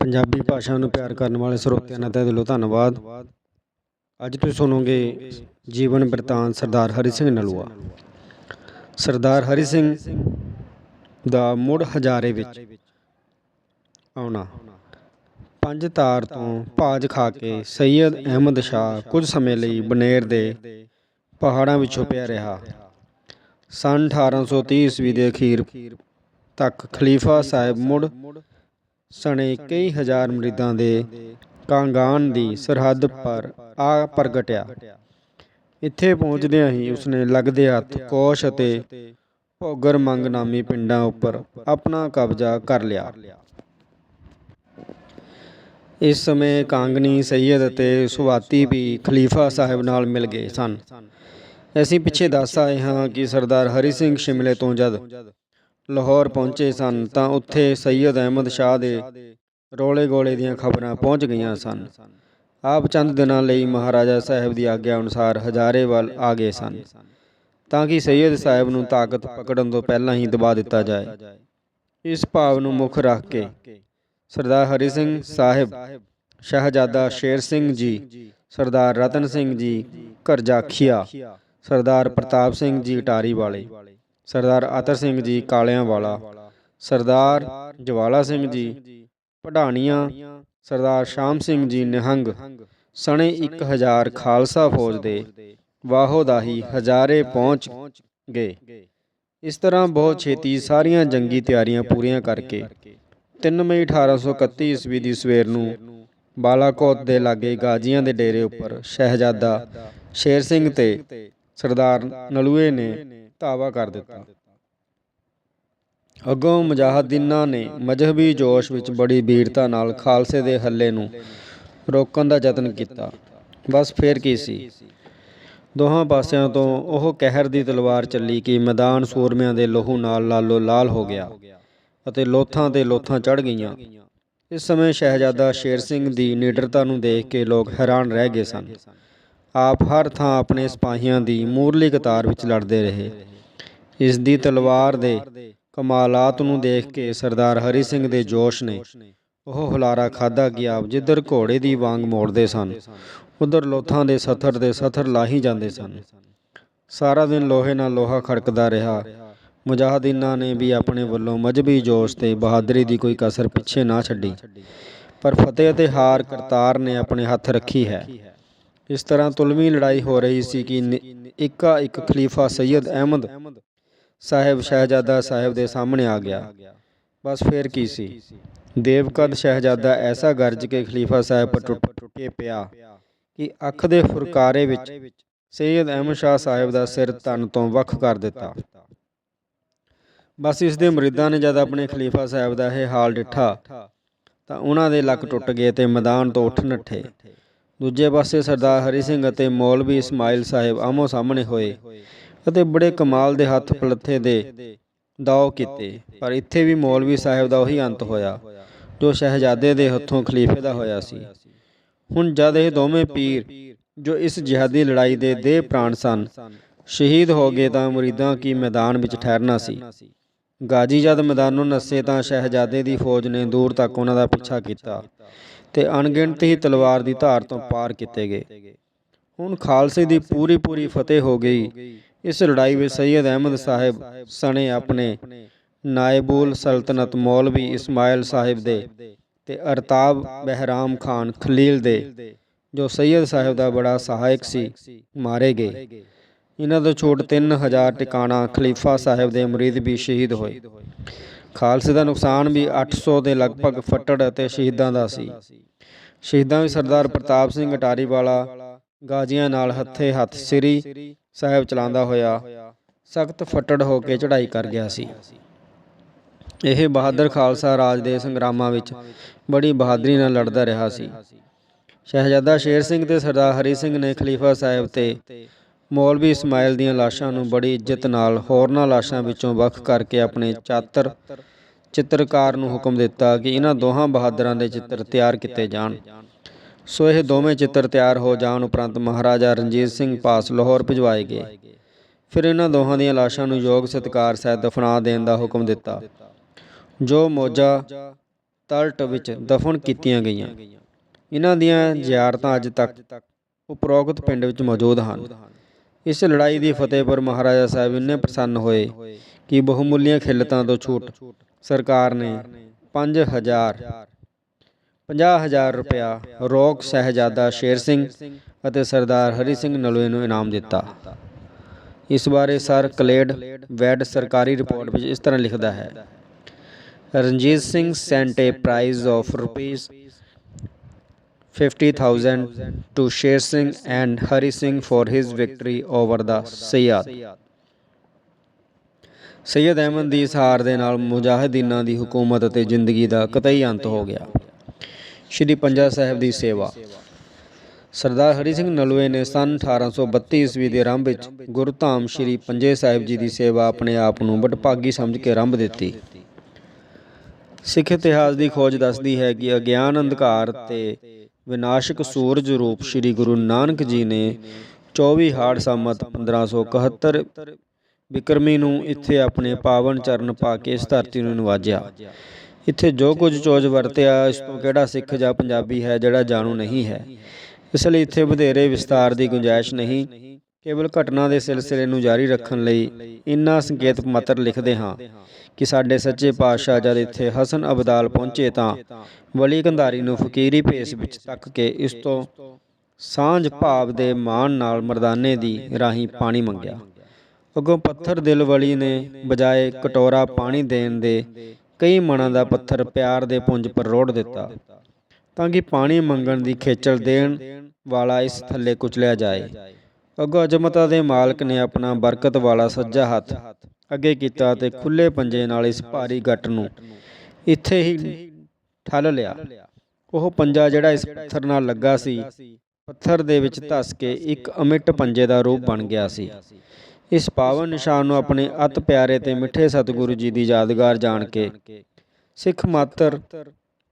ਪੰਜਾਬੀ ਭਾਸ਼ਾ ਨੂੰ ਪਿਆਰ ਕਰਨ ਵਾਲੇ ਸਰੋਤਿਆਂ ਦਾ ਤਹਿ ਦਿਲੋਂ ਧੰਨਵਾਦ। ਅੱਜ ਤੁਸੀਂ ਸੁਣੋਗੇ ਜੀਵਨ ਬਿਰਤਾਂਤ ਸਰਦਾਰ ਹਰੀ ਸਿੰਘ ਨਲੂਆ। ਸਰਦਾਰ ਹਰੀ ਸਿੰਘ ਦਾ ਮੁੜ ਹਜ਼ਾਰੇ ਵਿੱਚ ਆਉਣਾ। ਪੰਜ ਤਾਰ ਤੋਂ ਭਾਜ ਖਾ ਕੇ ਸੈਯਦ ਅਹਿਮਦ ਸ਼ਾਹ ਕੁਝ ਸਮੇਂ ਲਈ ਬਨੇਰ ਦੇ ਪਹਾੜਾਂ ਵਿੱਚੋਂ ਪਿਆ ਰਿਹਾ। ਸਨ 1830 ਈਸਵੀ ਦੇ ਅਖੀਰ ਤੱਕ ਖਲੀਫਾ ਸਾਹਿਬ ਮੁੜ ਸਣੇ ਕਈ ਹਜ਼ਾਰ ਮਰੀਦਾਂ ਦੇ ਕਾਂਗਾਨ ਦੀ ਸਰਹੱਦ ਪਰ ਆ ਪ੍ਰਗਟਿਆ। ਇੱਥੇ ਪਹੁੰਚਦਿਆਂ ਹੀ ਉਸਨੇ ਲੱਗਦੇ ਹੱਥ ਕੋਸ਼ ਅਤੇ ਭੋਗਰ ਮੰਗ ਨਾਮੀ ਪਿੰਡਾਂ ਉੱਪਰ ਆਪਣਾ ਕਬਜ਼ਾ ਕਰ ਲਿਆ। ਇਸ ਸਮੇਂ ਕਾਂਗਨੀ ਸੈਯਦ ਅਤੇ ਸੁਵਾਤੀ ਵੀ ਖਲੀਫਾ ਸਾਹਿਬ ਨਾਲ ਮਿਲ ਗਏ ਸਨ। ਅਸੀਂ ਪਿੱਛੇ ਦੱਸ ਆਏ ਹਾਂ ਕਿ ਸਰਦਾਰ ਹਰੀ ਸਿੰਘ ਸ਼ਿਮਲੇ ਤੋਂ ਜਦ ਲਾਹੌਰ ਪਹੁੰਚੇ ਸਨ ਤਾਂ ਉੱਥੇ ਸੈਯਦ ਅਹਿਮਦ ਸ਼ਾਹ ਦੇ ਰੋਲੇ ਗੋਲੇ ਦੀਆਂ ਖਬਰਾਂ ਪਹੁੰਚ ਗਈਆਂ ਸਨ। ਆਪ ਚੰਦ ਦਿਨਾਂ ਲਈ ਮਹਾਰਾਜਾ ਸਾਹਿਬ ਦੀ ਆਗਿਆ ਅਨੁਸਾਰ ਹਜ਼ਾਰੇ ਵੱਲ ਆ ਗਏ ਸਨ, ਤਾਂ ਕਿ ਸੈਯਦ ਸਾਹਿਬ ਨੂੰ ਤਾਕਤ ਪਕੜਨ ਤੋਂ ਪਹਿਲਾਂ ਹੀ ਦਬਾ ਦਿੱਤਾ ਜਾਏ। ਇਸ ਭਾਵ ਨੂੰ ਮੁੱਖ ਰੱਖ ਕੇ ਸਰਦਾਰ ਹਰੀ ਸਿੰਘ ਸਾਹਿਬ, ਸ਼ਹਿਜ਼ਾਦਾ ਸ਼ੇਰ ਸਿੰਘ ਜੀ, ਸਰਦਾਰ ਰਤਨ ਸਿੰਘ ਜੀ, ਕਰਜਾਖੀਆ, ਸਰਦਾਰ ਪ੍ਰਤਾਪ ਸਿੰਘ ਜੀ ਟਾਰੀ ਵਾਲੇ ਸਰਦਾਰ ਅਤਰ ਸਿੰਘ ਜੀ ਕਾਲਿਆਂ ਵਾਲਾ, ਸਰਦਾਰ ਜਵਾਲਾ ਸਿੰਘ ਜੀ ਪਢਾਣੀਆਂ, ਸਰਦਾਰ ਸ਼ਾਮ ਸਿੰਘ ਜੀ ਨਿਹੰਗ, ਸਣੇ 1000 ਖਾਲਸਾ ਫੌਜ ਦੇ ਵਾਹੋਦਾਹੀ ਹਜ਼ਾਰੇ ਪਹੁੰਚ ਗਏ। ਇਸ ਤਰ੍ਹਾਂ ਬਹੁਤ ਛੇਤੀ ਸਾਰੀਆਂ ਜੰਗੀ ਤਿਆਰੀਆਂ ਪੂਰੀਆਂ ਕਰਕੇ 3 ਮਈ 1831 ਈਸਵੀ ਦੀ ਸਵੇਰ ਨੂੰ ਬਾਲਾਕੋਟ ਦੇ ਲਾਗੇ ਗਾਜੀਆਂ ਦੇ ਡੇਰੇ ਉੱਪਰ ਸ਼ਹਿਜ਼ਾਦਾ ਸ਼ੇਰ ਸਿੰਘ ਤੇ ਸਰਦਾਰ ਨਲੂਏ ਨੇ ਧਾਵਾ ਕਰ ਦਿੱਤਾ। ਅੱਗੋਂ ਮੁਜਾਹਦੀਨਾਂ ਨੇ ਮਜ਼ਹਬੀ ਜੋਸ਼ ਵਿੱਚ ਬੜੀ ਬੀਰਤਾ ਨਾਲ ਖਾਲਸੇ ਦੇ ਹੱਲੇ ਨੂੰ ਰੋਕਣ ਦਾ ਯਤਨ ਕੀਤਾ। ਬਸ ਫੇਰ ਕੀ ਸੀ? ਦੋਹਾਂ ਪਾਸਿਆਂ ਤੋਂ ਉਹ ਕਹਿਰ ਦੀ ਤਲਵਾਰ ਚੱਲੀ ਕਿ ਮੈਦਾਨ ਸੂਰਮਿਆਂ ਦੇ ਲਹੂ ਨਾਲ ਲਾਲੋ ਲਾਲ ਹੋ ਗਿਆ ਅਤੇ ਲੋਥਾਂ ਤੇ ਲੋਥਾਂ ਚੜ ਗਈਆਂ। ਇਸ ਸਮੇਂ ਸ਼ਹਿਜ਼ਾਦਾ ਸ਼ੇਰ ਸਿੰਘ ਦੀ ਨਿਡਰਤਾ ਨੂੰ ਦੇਖ ਕੇ ਲੋਕ ਹੈਰਾਨ ਰਹਿ ਗਏ ਸਨ। ਆਪ ਹਰ ਥਾਂ ਆਪਣੇ ਸਿਪਾਹੀਆਂ ਦੀ ਮੂਰਲੀ ਕਤਾਰ ਵਿੱਚ ਲੜਦੇ ਰਹੇ। ਇਸ ਦੀ ਤਲਵਾਰ ਦੇ ਕਮਾਲਾਤ ਨੂੰ ਦੇਖ ਕੇ ਸਰਦਾਰ ਹਰੀ ਸਿੰਘ ਦੇ ਜੋਸ਼ ਨੇ ਉਹ ਹੁਲਾਰਾ ਖਾਦਾ ਗਿਆ ਜਿੱਧਰ ਘੋੜੇ ਦੀ ਵਾਂਗ ਮੋੜਦੇ ਸਨ, ਉਧਰ ਲੋਥਾਂ ਦੇ ਸਥਰ ਦੇ ਸਥਰ ਲਾਹੀ ਜਾਂਦੇ ਸਨ। ਸਾਰਾ ਦਿਨ ਲੋਹੇ ਨਾਲ ਲੋਹਾ ਖੜਕਦਾ ਰਿਹਾ। ਮੁਜਾਹਦੀਨਾਂ ਨੇ ਵੀ ਆਪਣੇ ਵੱਲੋਂ ਮਜਬੀ ਜੋਸ਼ ਤੇ ਬਹਾਦਰੀ ਦੀ ਕੋਈ ਕਸਰ ਪਿੱਛੇ ਨਾ ਛੱਡੀ। ਪਰ ਫਤਿਹ ਅਤੇ ਹਾਰ ਕਰਤਾਰ ਨੇ ਆਪਣੇ ਹੱਥ ਰੱਖੀ ਹੈ। ਇਸ ਤਰ੍ਹਾਂ ਤੁਲਵੀਂ ਲੜਾਈ ਹੋ ਰਹੀ ਸੀ ਕਿ ਇੱਕਾ ਇੱਕ ਖਲੀਫਾ ਸੈਯਦ ਅਹਿਮਦ ਸਾਹਿਬ ਸ਼ਹਿਜ਼ਾਦਾ ਸਾਹਿਬ ਦੇ ਸਾਹਮਣੇ ਆ ਗਿਆ। ਬਸ ਫੇਰ ਕੀ ਸੀ? ਦੇਵਕਦ ਸ਼ਹਿਜ਼ਾਦਾ ਐਸਾ ਗਰਜ ਕੇ ਖਲੀਫਾ ਸਾਹਿਬ ਪਰ ਟੁੱਟ ਕੇ ਪਿਆ ਕਿ ਅੱਖ ਦੇ ਫੁਰਕਾਰੇ ਵਿੱਚ ਸੈਯਦ ਅਹਿਮਦ ਸ਼ਾਹ ਸਾਹਿਬ ਦਾ ਸਿਰ ਤਨ ਤੋਂ ਵੱਖ ਕਰ ਦਿੱਤਾ। ਬਸ ਇਸ ਦੇ ਮੁਰੀਦਾਂ ਨੇ ਜਦ ਆਪਣੇ ਖਲੀਫਾ ਸਾਹਿਬ ਦਾ ਇਹ ਹਾਲ ਡਿੱਠਾ ਤਾਂ ਉਹਨਾਂ ਦੇ ਲੱਕ ਟੁੱਟ ਗਏ ਤੇ ਮੈਦਾਨ ਤੋਂ ਉੱਠ ਨੱਠੇ। ਦੂਜੇ ਪਾਸੇ ਸਰਦਾਰ ਹਰੀ ਸਿੰਘ ਅਤੇ ਮੌਲਵੀ ਇਸਮਾਇਲ ਸਾਹਿਬ ਆਮੋ ਸਾਹਮਣੇ ਹੋਏ ਅਤੇ ਬੜੇ ਕਮਾਲ ਦੇ ਹੱਥ ਪਲੱਥੇ ਦੇ ਦਾਅ ਕੀਤੇ। ਪਰ ਇੱਥੇ ਵੀ ਮੌਲਵੀ ਸਾਹਿਬ ਦਾ ਉਹੀ ਅੰਤ ਹੋਇਆ, ਜੋ ਸ਼ਹਿਜ਼ਾਦੇ ਦੇ ਹੱਥੋਂ ਖਲੀਫੇ ਦਾ ਹੋਇਆ ਸੀ। ਹੁਣ ਜਦ ਇਹ ਦੋਵੇਂ ਪੀਰ, ਜੋ ਇਸ ਜਿਹਾਦੀ ਲੜਾਈ ਦੇ ਦੇ ਪ੍ਰਾਣ ਸਨ, ਸ਼ਹੀਦ ਹੋ ਗਏ ਤਾਂ ਮੁਰੀਦਾਂ ਕੀ ਮੈਦਾਨ ਵਿੱਚ ਠਹਿਰਨਾ ਸੀ। ਗਾਜੀ ਜਦ ਮੈਦਾਨੋਂ ਨੱਸੇ ਤਾਂ ਸ਼ਹਿਜ਼ਾਦੇ ਦੀ ਫੌਜ ਨੇ ਦੂਰ ਤੱਕ ਉਹਨਾਂ ਦਾ ਪਿੱਛਾ ਕੀਤਾ। ਤੇ ਅਣਗਿਣਤ ਹੀ ਤਲਵਾਰ ਦੀ ਧਾਰ ਤੋਂ ਪਾਰ ਕੀਤੇ ਗਏ। ਹੁਣ ਖਾਲਸੇ ਦੀ ਪੂਰੀ ਪੂਰੀ ਫਤਿਹ ਹੋ ਗਈ। ਇਸ ਲੜਾਈ ਵਿੱਚ ਸੈਯਦ ਅਹਿਮਦ ਸਾਹਿਬ ਸਣੇ ਆਪਣੇ ਨਾਇਬੂਲ ਸਲਤਨਤ ਮੌਲਵੀ ਇਸਮਾਇਲ ਸਾਹਿਬ ਦੇ ਤੇ ਅਰਤਾਬ ਬਹਿਰਾਮ ਖਾਨ ਖਲੀਲ ਦੇ, ਜੋ ਸੈਯਦ ਸਾਹਿਬ ਦਾ ਬੜਾ ਸਹਾਇਕ ਸੀ, ਮਾਰੇ ਗਏ। ਇਹਨਾਂ ਤੋਂ ਛੋਟ 3000 ਟਿਕਾਣਾ ਖਲੀਫਾ ਸਾਹਿਬ ਦੇ ਮੁਰੀਦ ਵੀ ਸ਼ਹੀਦ ਹੋਏ। ਖਾਲਸੇ ਦਾ ਨੁਕਸਾਨ ਵੀ 800 ਦੇ ਲਗਭਗ ਫੱਟੜ ਅਤੇ ਸ਼ਹੀਦਾਂ ਦਾ ਸੀ। ਸ਼ਹੀਦਾਂ ਵਿੱਚ ਸਰਦਾਰ ਪ੍ਰਤਾਪ ਸਿੰਘ ਅਟਾਰੀ ਵਾਲਾ ਗਾਜ਼ੀਆਂ ਨਾਲ ਹੱਥੇ ਹੱਥ ਸਿਰੀ ਸਾਹਿਬ ਚਲਾਉਂਦਾ ਹੋਇਆ ਸਖਤ ਫੱਟੜ ਹੋ ਕੇ ਚੜ੍ਹਾਈ ਕਰ ਗਿਆ ਸੀ। ਇਹ ਬਹਾਦਰ ਖਾਲਸਾ ਰਾਜ ਦੇ ਸੰਗਰਾਮਾਂ ਵਿੱਚ ਬੜੀ ਬਹਾਦਰੀ ਨਾਲ ਲੜਦਾ ਰਿਹਾ ਸੀ। ਸ਼ਹਿਜ਼ਾਦਾ ਸ਼ੇਰ ਸਿੰਘ ਤੇ ਸਰਦਾਰ ਹਰੀ ਸਿੰਘ ਨੇ ਖਲੀਫਾ ਸਾਹਿਬ ਤੇ ਮੌਲਵੀ ਇਸਮਾਇਲ ਦੀਆਂ ਲਾਸ਼ਾਂ ਨੂੰ ਬੜੀ ਇੱਜ਼ਤ ਨਾਲ ਹੋਰਨਾਂ ਲਾਸ਼ਾਂ ਵਿੱਚੋਂ ਵੱਖ ਕਰਕੇ ਆਪਣੇ ਚਾਤਰ ਚਿੱਤਰਕਾਰ ਨੂੰ ਹੁਕਮ ਦਿੱਤਾ ਕਿ ਇਹਨਾਂ ਦੋਹਾਂ ਬਹਾਦਰਾਂ ਦੇ ਚਿੱਤਰ ਤਿਆਰ ਕੀਤੇ ਜਾਣ। ਸੋ ਇਹ ਦੋਵੇਂ ਚਿੱਤਰ ਤਿਆਰ ਹੋ ਜਾਣ ਉਪਰੰਤ ਮਹਾਰਾਜਾ ਰਣਜੀਤ ਸਿੰਘ ਪਾਸ ਲਾਹੌਰ ਭਿਜਵਾਏ ਗਏ। ਫਿਰ ਇਹਨਾਂ ਦੋਹਾਂ ਦੀਆਂ ਲਾਸ਼ਾਂ ਨੂੰ ਯੋਗ ਸਤਿਕਾਰ ਸਹਿਤ ਦਫਨਾ ਦੇਣ ਦਾ ਹੁਕਮ ਦਿੱਤਾ, ਜੋ ਮੋਜਾ ਤਲਟ ਵਿੱਚ ਦਫਨ ਕੀਤੀਆਂ ਗਈਆਂ। ਇਹਨਾਂ ਦੀਆਂ ਜ਼ਿਆਰਤਾਂ ਅੱਜ ਤੱਕ ਉਪਰੋਕਤ ਪਿੰਡ ਵਿੱਚ ਮੌਜੂਦ ਹਨ। ਇਸ ਲੜਾਈ ਦੀ ਫਤਿਹ ਪਰ ਮਹਾਰਾਜਾ ਸਾਹਿਬ ਇੰਨੇ ਪ੍ਰਸੰਨ ਹੋਏ ਕਿ ਬਹੁਮੁੱਲੀਆਂ ਖਿੱਲਤਾਂ ਤੋਂ ਛੂਟ ਸਰਕਾਰ ਨੇ 5000 50000 ਰੁਪਇਆ ਰੋਕ ਸਹਿਜਾਦਾ ਸ਼ੇਰ ਸਿੰਘ ਅਤੇ ਸਰਦਾਰ ਹਰੀ ਸਿੰਘ ਨਲੂਏ ਨੂੰ ਇਨਾਮ ਦਿੱਤਾ। ਇਸ ਬਾਰੇ ਸਰ ਕਲੇਡ ਵੈਡ ਸਰਕਾਰੀ ਰਿਪੋਰਟ ਵਿੱਚ ਇਸ ਤਰ੍ਹਾਂ ਲਿਖਦਾ ਹੈ, Ranjit Singh sent a prize of of 50000 to Sher Singh and Hari Singh for his victory over the Sayyad. Sayyad Ahmad ਦੀ ਇਸ ਹਾਰ ਦੇ ਨਾਲ ਮੁਜਾਹਿਦੀਨਾਂ ਦੀ ਹਕੂਮਤ ਅਤੇ ਜ਼ਿੰਦਗੀ ਦਾ ਕਤਈ ਅੰਤ ਹੋ ਗਿਆ। ਸ਼੍ਰੀ ਪੰਜਾ ਸਾਹਿਬ ਦੀ ਸੇਵਾ। ਸਰਦਾਰ ਹਰੀ ਸਿੰਘ ਨਲੂਏ ਨੇ ਸਨ 1832 ਈਸਵੀ ਦੇ ਆਰੰਭ ਵਿੱਚ ਗੁਰਧਾਮ ਸ਼੍ਰੀ ਪੰਜੇ ਸਾਹਿਬ ਜੀ ਦੀ ਸੇਵਾ ਆਪਣੇ ਆਪ ਨੂੰ ਵਡਭਾਗੀ ਸਮਝ ਕੇ ਆਰੰਭ ਦਿੱਤੀ। ਸਿੱਖ ਇਤਿਹਾਸ ਦੀ ਖੋਜ ਦੱਸਦੀ ਹੈ ਕਿ ਅਗਿਆਨ ਅੰਧਕਾਰ ਤੇ ਵਿਨਾਸ਼ਕ ਸੂਰਜ ਰੂਪ ਸ੍ਰੀ ਗੁਰੂ ਨਾਨਕ ਜੀ ਨੇ 24 ਹਾੜ ਸੰਮਤ 1571 ਬਿਕਰਮੀ ਨੂੰ ਇੱਥੇ ਆਪਣੇ ਪਾਵਨ ਚਰਨ ਪਾ ਕੇ ਇਸ ਧਰਤੀ ਨੂੰ ਨਿਵਾਜਿਆ। ਇੱਥੇ ਜੋ ਕੁਝ ਚੋਜ ਵਰਤਿਆ, ਇਸ ਤੋਂ ਕਿਹੜਾ ਸਿੱਖ ਜਾਂ ਪੰਜਾਬੀ ਹੈ ਜਿਹੜਾ ਜਾਣੂ ਨਹੀਂ ਹੈ? ਇਸ ਲਈ ਇੱਥੇ ਵਧੇਰੇ ਵਿਸਤਾਰ ਦੀ ਗੁੰਜਾਇਸ਼ ਨਹੀਂ। ਕੇਵਲ ਘਟਨਾ ਦੇ ਸਿਲਸਿਲੇ ਨੂੰ ਜਾਰੀ ਰੱਖਣ ਲਈ ਇੰਨਾ ਸੰਕੇਤਕ ਮਾਤਰ ਲਿਖਦੇ ਹਾਂ ਕਿ ਸਾਡੇ ਸੱਚੇ ਪਾਤਸ਼ਾਹ ਜਦ ਇੱਥੇ ਹਸਨ ਅਬਦਾਲ ਪਹੁੰਚੇ ਤਾਂ ਵਲੀ ਕੰਧਾਰੀ ਨੂੰ ਫਕੀਰੀ ਭੇਸ ਵਿੱਚ ਤੱਕ ਕੇ ਇਸ ਤੋਂ ਸਾਂਝ ਭਾਵ ਦੇ ਮਾਣ ਨਾਲ ਮਰਦਾਨੇ ਦੀ ਰਾਹੀਂ ਪਾਣੀ ਮੰਗਿਆ। ਅੱਗੋਂ ਪੱਥਰ ਦਿਲ ਵਲੀ ਨੇ ਬਜਾਏ ਕਟੋਰਾ ਪਾਣੀ ਦੇਣ ਦੇ ਕਈ ਮਨਾਂ ਦਾ ਪੱਥਰ ਪਿਆਰ ਦੇ ਪੁੰਜ ਪਰ ਰੋੜ ਦਿੱਤਾ। ਤਾਂ ਕਿ ਪਾਣੀ ਮੰਗਣ ਦੀ ਖੇਚਲ ਦੇਣ ਵਾਲਾ ਇਸ ਥੱਲੇ ਕੁਚਲਿਆ ਜਾਏ। ਅੱਗੋਂ ਅਜਮਤਾ ਦੇ ਮਾਲਕ ਨੇ ਆਪਣਾ ਬਰਕਤ ਵਾਲਾ ਸੱਜਾ ਹੱਥ ਅੱਗੇ ਕੀਤਾ ਤੇ ਖੁੱਲੇ ਪੰਜੇ ਨਾਲ ਇਸ ਭਾਰੀ ਗੱਟ ਨੂੰ ਇੱਥੇ ਹੀ ਠੱਲ ਲਿਆ। ਉਹ ਪੰਜਾ ਜਿਹੜਾ ਇਸ ਪੱਥਰ ਨਾਲ ਲੱਗਾ ਸੀ, ਪੱਥਰ ਦੇ ਵਿੱਚ ਧਸ ਕੇ ਇੱਕ ਅਮਿੱਟ ਪੰਜੇ ਦਾ ਰੂਪ ਬਣ ਗਿਆ ਸੀ। ਇਸ ਪਾਵਨ ਨਿਸ਼ਾਨ ਨੂੰ ਆਪਣੇ ਅਤ ਪਿਆਰੇ ਤੇ ਮਿੱਠੇ ਸਤਿਗੁਰੂ ਜੀ ਦੀ ਯਾਦਗਾਰ ਜਾਣ ਕੇ ਸਿੱਖ ਮਾਤਰ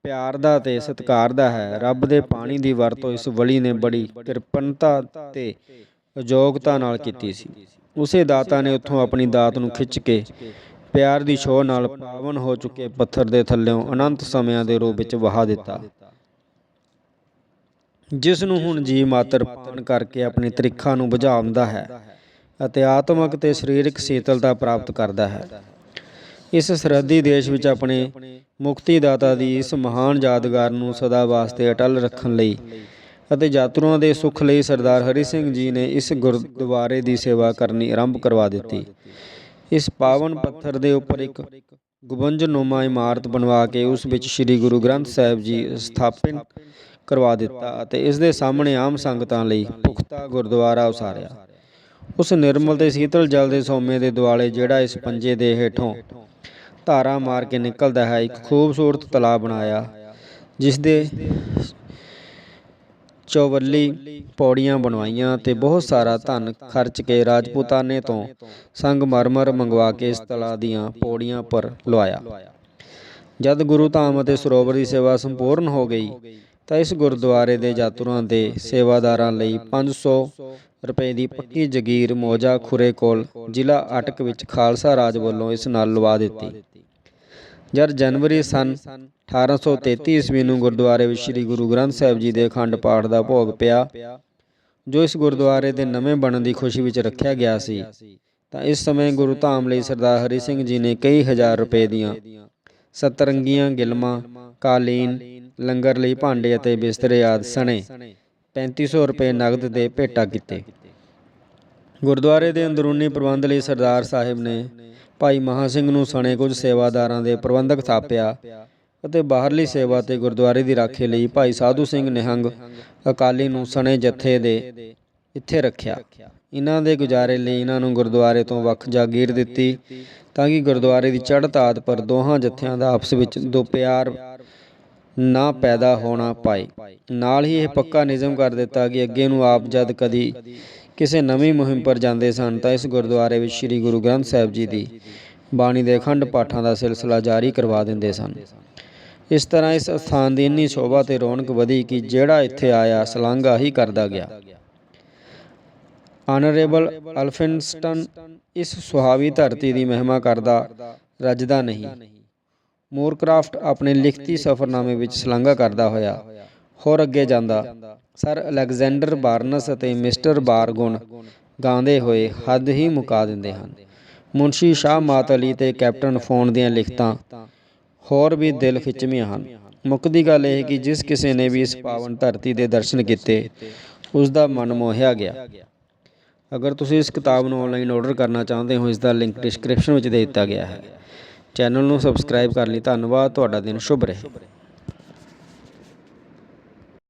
ਪਿਆਰ ਦਾ ਤੇ ਸਤਿਕਾਰ ਦਾ ਹੈ। ਰੱਬ ਦੇ ਪਾਣੀ ਦੀ ਵਰਤੋਂ ਇਸ ਵਲੀ ਨੇ ਬੜੀ ਕਿਰਪਨਤਾ ਤੇ ਯੋਗਤਾ ਨਾਲ ਕੀਤੀ ਸੀ। ਉਸੇ ਦਾਤਾ ਨੇ ਉੱਥੋਂ ਆਪਣੀ ਦਾਤ ਨੂੰ ਖਿੱਚ ਕੇ ਪਿਆਰ ਦੀ ਛੋਹ ਨਾਲ ਪਾਵਨ ਹੋ ਚੁੱਕੇ ਪੱਥਰ ਦੇ ਥੱਲਿਓਂ ਅਨੰਤ ਸਮਿਆਂ ਦੇ ਰੂਪ ਵਿੱਚ ਵਹਾ ਦਿੱਤਾ। ਜਿਸ ਨੂੰ ਹੁਣ ਜੀ ਮਾਤਰ ਪਾਣ ਕਰਕੇ ਆਪਣੀ ਤ੍ਰਿਖਾ ਨੂੰ ਬੁਝਾਉਂਦਾ ਹੈ ਅਤੇ ਆਤਮਿਕ ਤੇ ਸਰੀਰਕ ਸ਼ੀਤਲਤਾ ਪ੍ਰਾਪਤ ਕਰਦਾ ਹੈ। ਇਸ ਸਰਹੱਦੀ ਦੇਸ਼ ਵਿੱਚ ਆਪਣੇ ਮੁਕਤੀ ਦਾਤਾ ਦੀ ਇਸ ਮਹਾਨ ਯਾਦਗਾਰ ਨੂੰ ਸਦਾ ਵਾਸਤੇ ਅਟਲ ਰੱਖਣ ਲਈ ਅਤੇ ਯਾਤਰੂਆਂ ਦੇ ਸੁੱਖ ਲਈ ਸਰਦਾਰ ਹਰੀ ਸਿੰਘ ਜੀ ਨੇ ਇਸ ਗੁਰਦੁਆਰੇ ਦੀ ਸੇਵਾ ਕਰਨੀ ਆਰੰਭ ਕਰਵਾ ਦਿੱਤੀ। ਇਸ ਪਾਵਨ ਪੱਥਰ ਦੇ ਉੱਪਰ ਇੱਕ ਗੁੰਬਜਨੁਮਾ ਇਮਾਰਤ ਬਣਵਾ ਕੇ ਉਸ ਵਿੱਚ ਸ੍ਰੀ ਗੁਰੂ ਗ੍ਰੰਥ ਸਾਹਿਬ ਜੀ ਸਥਾਪਿਤ ਕਰਵਾ ਦਿੱਤਾ ਅਤੇ ਇਸ ਦੇ ਸਾਹਮਣੇ ਆਮ ਸੰਗਤਾਂ ਲਈ ਪੁਖਤਾ ਗੁਰਦੁਆਰਾ ਉਸਾਰਿਆ। ਉਸ ਨਿਰਮਲ ਤੇ ਸੀਤਲ ਜਲ ਦੇ ਸੌਮੇ ਦੇ ਦੁਆਲੇ ਜਿਹੜਾ ਇਸ ਪੰਜੇ ਦੇ ਹੇਠੋਂ ਧਾਰਾ ਮਾਰ ਕੇ ਨਿਕਲਦਾ ਹੈ, ਇੱਕ ਖੂਬਸੂਰਤ ਤਲਾਬ ਬਣਾਇਆ, ਜਿਸ ਦੇ ਚੌਵੱਲੀ ਪੌੜੀਆਂ ਬਣਵਾਈਆਂ ਤੇ ਬਹੁਤ ਸਾਰਾ ਧਨ ਖਰਚ ਕੇ ਰਾਜਪੂਤਾਨੇ ਤੋਂ ਸੰਗਮਰਮਰ ਮੰਗਵਾ ਕੇ ਇਸ ਦੀਆਂ ਪੌੜੀਆਂ ਪਰ ਲਵਾਇਆ ਜਦ ਗੁਰੂ ਧਾਮ ਅਤੇ ਸਰੋਵਰ ਦੀ ਸੇਵਾ ਸੰਪੂਰਨ ਹੋ ਗਈ, ਤਾਂ ਇਸ ਗੁਰਦੁਆਰੇ ਦੇ ਯਾਤਰੂਆਂ ਦੇ ਸੇਵਾਦਾਰਾਂ ਲਈ 500 ਰੁਪਏ ਦੀ ਪੱਕੀ ਜਗੀਰ ਮੋਜਾ ਖੁਰੇ ਕੋਲ ਜ਼ਿਲ੍ਹਾ ਅਟਕ ਵਿੱਚ ਖਾਲਸਾ ਰਾਜ ਵੱਲੋਂ ਇਸ ਨਾਲ ਲਵਾ ਦਿੱਤੀ। ਜਦ ਜਨਵਰੀ ਸਨ 1833 ਈਸਵੀ ਨੂੰ ਗੁਰਦੁਆਰੇ ਵਿੱਚ ਸ੍ਰੀ ਗੁਰੂ ਗ੍ਰੰਥ ਸਾਹਿਬ ਜੀ ਦੇ ਅਖੰਡ ਪਾਠ ਦਾ ਭੋਗ ਪਿਆ, ਜੋ ਇਸ ਗੁਰਦੁਆਰੇ ਦੇ ਨਵੇਂ ਬਣਨ ਦੀ ਖੁਸ਼ੀ ਵਿੱਚ ਰੱਖਿਆ ਗਿਆ ਸੀ, ਤਾਂ ਇਸ ਸਮੇਂ ਗੁਰੂ ਧਾਮ ਲਈ ਸਰਦਾਰ ਹਰੀ ਸਿੰਘ ਜੀ ਨੇ ਕਈ ਹਜ਼ਾਰ ਰੁਪਏ ਦੀਆਂ ਸਤਰੰਗੀਆਂ, ਗਿਲਮਾਂ, ਕਾਲੀਨ, ਲੰਗਰ ਲਈ ਭਾਂਡੇ ਅਤੇ ਬਿਸਤਰੇ ਆਦਿ ਸਣੇ 3500 ਰੁਪਏ ਨਗਦ ਦੇ ਭੇਟਾ ਕੀਤੇ। ਗੁਰਦੁਆਰੇ ਦੇ ਅੰਦਰੂਨੀ ਪ੍ਰਬੰਧ ਲਈ ਸਰਦਾਰ ਸਾਹਿਬ ਨੇ ਭਾਈ ਮਹਾ ਸਿੰਘ ਨੂੰ ਸਣੇ ਕੁਝ ਸੇਵਾਦਾਰਾਂ ਦੇ ਪ੍ਰਬੰਧਕ ਥਾਪਿਆ ਅਤੇ ਬਾਹਰਲੀ ਸੇਵਾ ਤੇ ਗੁਰਦੁਆਰੇ ਦੀ ਰਾਖੀ ਲਈ ਭਾਈ ਸਾਧੂ ਸਿੰਘ ਨਿਹੰਗ ਅਕਾਲੀ ਨੂੰ ਸਣੇ ਜਥੇ ਦੇ ਇੱਥੇ ਰੱਖਿਆ। ਇਹਨਾਂ ਦੇ ਗੁਜ਼ਾਰੇ ਲਈ ਇਹਨਾਂ ਨੂੰ ਗੁਰਦੁਆਰੇ ਤੋਂ ਵੱਖ ਜਾਗੀਰ ਦਿੱਤੀ ਤਾਂ ਕਿ ਗੁਰਦੁਆਰੇ ਦੀ ਚੜ੍ਹਤ ਆਦ ਪਰ ਦੋਹਾਂ ਜਥਿਆਂ ਦਾ ਆਪਸ ਵਿੱਚ ਦੋ ਪਿਆਰ ਨਾ ਪੈਦਾ ਹੋਣਾ ਪਾਏ। ਨਾਲ ਹੀ ਇਹ ਪੱਕਾ ਨਿਯਮ ਕਰ ਦਿੱਤਾ ਕਿ ਅੱਗੇ ਨੂੰ ਆਪ ਜਦ ਕਦੀ ਕਿਸੇ ਨਵੀਂ ਮੁਹਿੰਮ ਪਰ ਜਾਂਦੇ ਸਨ ਤਾਂ ਇਸ ਗੁਰਦੁਆਰੇ ਵਿੱਚ ਸ੍ਰੀ ਗੁਰੂ ਗ੍ਰੰਥ ਸਾਹਿਬ ਜੀ ਦੀ ਬਾਣੀ ਦੇ ਅਖੰਡ ਪਾਠਾਂ ਦਾ ਸਿਲਸਿਲਾ ਜਾਰੀ ਕਰਵਾ ਦਿੰਦੇ ਸਨ। ਇਸ ਤਰ੍ਹਾਂ ਇਸ ਸਥਾਨ ਦੀ ਇੰਨੀ ਸ਼ੋਭਾ ਤੇ ਰੌਣਕ ਵਧੀ ਕਿ ਜਿਹੜਾ ਇੱਥੇ ਆਇਆ ਸਲਾਂਘਾ ਹੀ ਕਰਦਾ ਗਿਆ। ਆਨਰੇਬਲ ਅਲਫਿਨਸਟਨ ਇਸ ਸੁਹਾਵੀ ਧਰਤੀ ਦੀ ਮਹਿਮਾ ਕਰਦਾ ਰੱਜਦਾ ਨਹੀਂ। ਮੋਰਕ੍ਰਾਫਟ ਆਪਣੇ ਲਿਖਤੀ ਸਫ਼ਰਨਾਮੇ ਵਿੱਚ ਸ਼ਲਾਘਾ ਕਰਦਾ ਹੋਇਆ ਹੋਰ ਅੱਗੇ ਜਾਂਦਾ। ਸਰ ਅਲੈਗਜ਼ੈਂਡਰ ਬਾਰਨਸ ਅਤੇ ਮਿਸਟਰ ਬਾਰਗੁਨ ਗਾਉਂਦੇ ਹੋਏ ਹੱਦ ਹੀ ਮੁਕਾ ਦਿੰਦੇ ਹਨ। ਮੁਨਸ਼ੀ ਸ਼ਾਹ ਮਾਤ ਅਲੀ ਤੇ ਕੈਪਟਨ ਫੋਨ ਦੀਆਂ ਲਿਖਤਾਂ ਹੋਰ ਵੀ ਦਿਲ ਖਿੱਚਵੀਆਂ ਹਨ। ਮੁੱਕਦੀ ਗੱਲ ਇਹ ਕਿ ਜਿਸ ਕਿਸੇ ਨੇ ਵੀ ਇਸ ਪਾਵਨ ਧਰਤੀ ਦੇ ਦਰਸ਼ਨ ਕੀਤੇ, ਉਸ ਦਾ ਮਨ ਮੋਹਿਆ ਗਿਆ। ਅਗਰ ਤੁਸੀਂ ਇਸ ਕਿਤਾਬ ਨੂੰ ਆਨਲਾਈਨ ਆਰਡਰ ਕਰਨਾ ਚਾਹੁੰਦੇ ਹੋ, ਇਸ ਦਾ ਲਿੰਕ ਡਿਸਕ੍ਰਿਪਸ਼ਨ ਵਿੱਚ ਦੇ ਦਿੱਤਾ ਗਿਆ ਹੈ। ਚੈਨਲ ਨੂੰ ਸਬਸਕ੍ਰਾਈਬ ਕਰਨ ਲਈ। ਧੰਨਵਾਦ। ਤੁਹਾਡਾ ਦਿਨ ਸ਼ੁਭ ਰਹੇ।